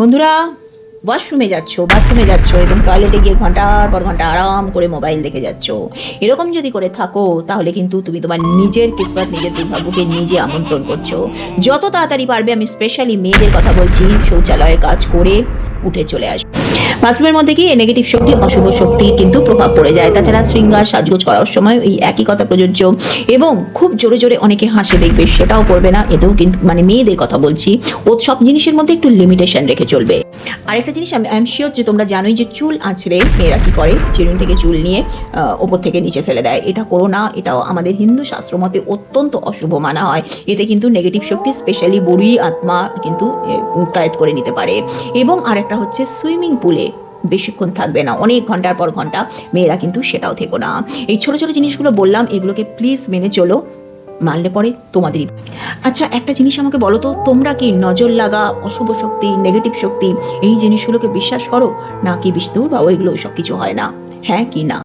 বন্ধুরা ওয়াশরুমে যাচ্ছ বাথরুমে যাচ্ছ এবং টয়লেটে গিয়ে ঘণ্টার পর ঘণ্টা আরাম করে মোবাইল দেখে যাচ্ছ। এরকম যদি করে থাকো, তাহলে কিন্তু তুমি তোমার নিজের কিসমত, নিজের দুর্ভাগ্যকে নিজে আমন্ত্রণ করছ। যত তাড়াতাড়ি পারবে, আমি স্পেশালি মেয়েদের কথা বলছি, শৌচালয়ের কাজ করে উঠে চলে আসবে। বাথরুমের মধ্যে গিয়ে নেগেটিভ শক্তি, অশুভ শক্তি কিন্তু প্রভাব পড়ে যায়। তাছাড়া শৃঙ্গার সাজগোজ করার সময় এই একই কথা প্রযোজ্য। এবং খুব জোরে জোরে অনেকে হাসে দেখবে, সেটাও করবে না। এতেও কিন্তু মানে মেয়েদের কথা বলছি। ও সব জিনিসের মধ্যে একটু লিমিটেশন রেখে চলবে। আরেকটা জিনিস আমি আই এম শিওর যে তোমরা জানোই যে চুল আঁচড়ে মেয়েরা কি করে? চিরুনি থেকে চুল নিয়ে ওপর থেকে নিচে ফেলে দেয়। এটা করো না, এটাও আমাদের হিন্দু শাস্ত্র মতে অত্যন্ত অশুভ মানা হয়। এতে কিন্তু নেগেটিভ শক্তি স্পেশালি বুড়ি আত্মা কিন্তু কায়েত করে নিতে পারে। এবং আরেকটা হচ্ছে সুইমিং পুলে বেশিক্ষণ থাকবে না। অনেক ঘণ্টার পর ঘণ্টা মেয়েরা কিন্তু সেটাও থেকো না। এই ছোটো ছোটো জিনিসগুলো বললাম, এগুলোকে প্লিজ মেনে চলো। মানলে পরে তোমাদেরই। আচ্ছা একটা জিনিস আমাকে বলো তো, তোমরা কি নজর লাগা, অশুভ শক্তি নেগেটিভ শক্তি, এই জিনিসগুলোকে বিশ্বাস করো? নাকি বিষ্ণু বা ওইগুলো সব কিছু হয় না? হ্যাঁ কি না?